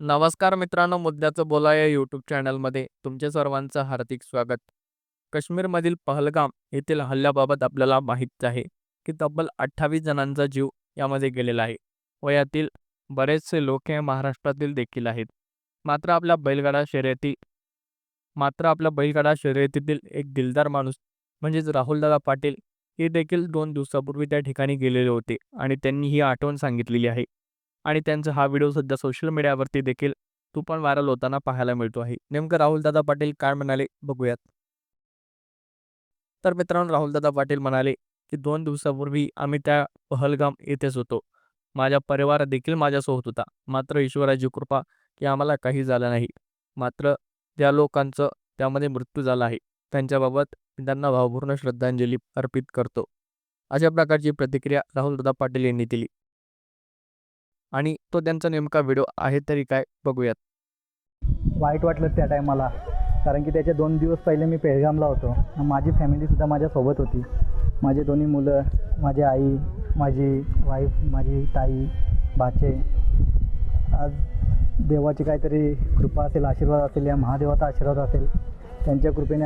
नमस्कार मित्रांनो मुद्द्याचं बोला या यूट्यूब चॅनलमध्ये तुमचे सर्वांचं हार्दिक स्वागत. काश्मीरमधील पहलगाम येथील हल्ल्याबाबत आपल्याला माहीत आहे की तब्बल अठ्ठावीस जणांचा जीव यामध्ये गेलेला आहे व यातील बरेचसे लोक हे महाराष्ट्रातील देखील आहेत. मात्र आपल्या बैलगाडा शर्यती मात्र आपल्या बैलगाडा शर्यतीतील एक दिलदार माणूस म्हणजेच राहुलदादा पाटील हे देखील दोन दिवसापूर्वी त्या ठिकाणी गेलेले होते आणि त्यांनी ही आठवण सांगितलेली आहे. आणि त्यांचा हा व्हिडिओ सध्या सोशल मीडियावरती देखील तो पण व्हायरल होताना पाहायला मिळतो आहे. नेमकं राहुलदादा पाटील काय म्हणाले बघूयात. तर मित्रांनो राहुलदादा पाटील म्हणाले की दोन दिवसापूर्वी आम्ही त्या पहलगाम येथेच होतो. माझा परिवार देखील माझ्यासोबत होता. मात्र ईश्वराची कृपा की आम्हाला काही झालं नाही. मात्र त्या लोकांचं त्यामध्ये मृत्यू झाला आहे. त्यांच्याबाबत मी त्यांना भावपूर्ण श्रद्धांजली अर्पित करतो. अशा प्रकारची प्रतिक्रिया राहुलदादा पाटील यांनी दिली. आणि तो त्यांचा नेमका व्हिडिओ आहे तरी काय बघूयात. वाईट वाटलं त्या टायमाला कारण की त्याच्या दोन दिवस पहिले मी पेळगामला होतो. माझी फॅमिलीसुद्धा माझ्यासोबत होती. माझे दोन्ही मुलं माझी आई माझी वाईफ माझी ताई भाचे. आज देवाची काहीतरी कृपा असेल आशीर्वाद असेल या महादेवाचा आशीर्वाद असेल त्यांच्या कृपेने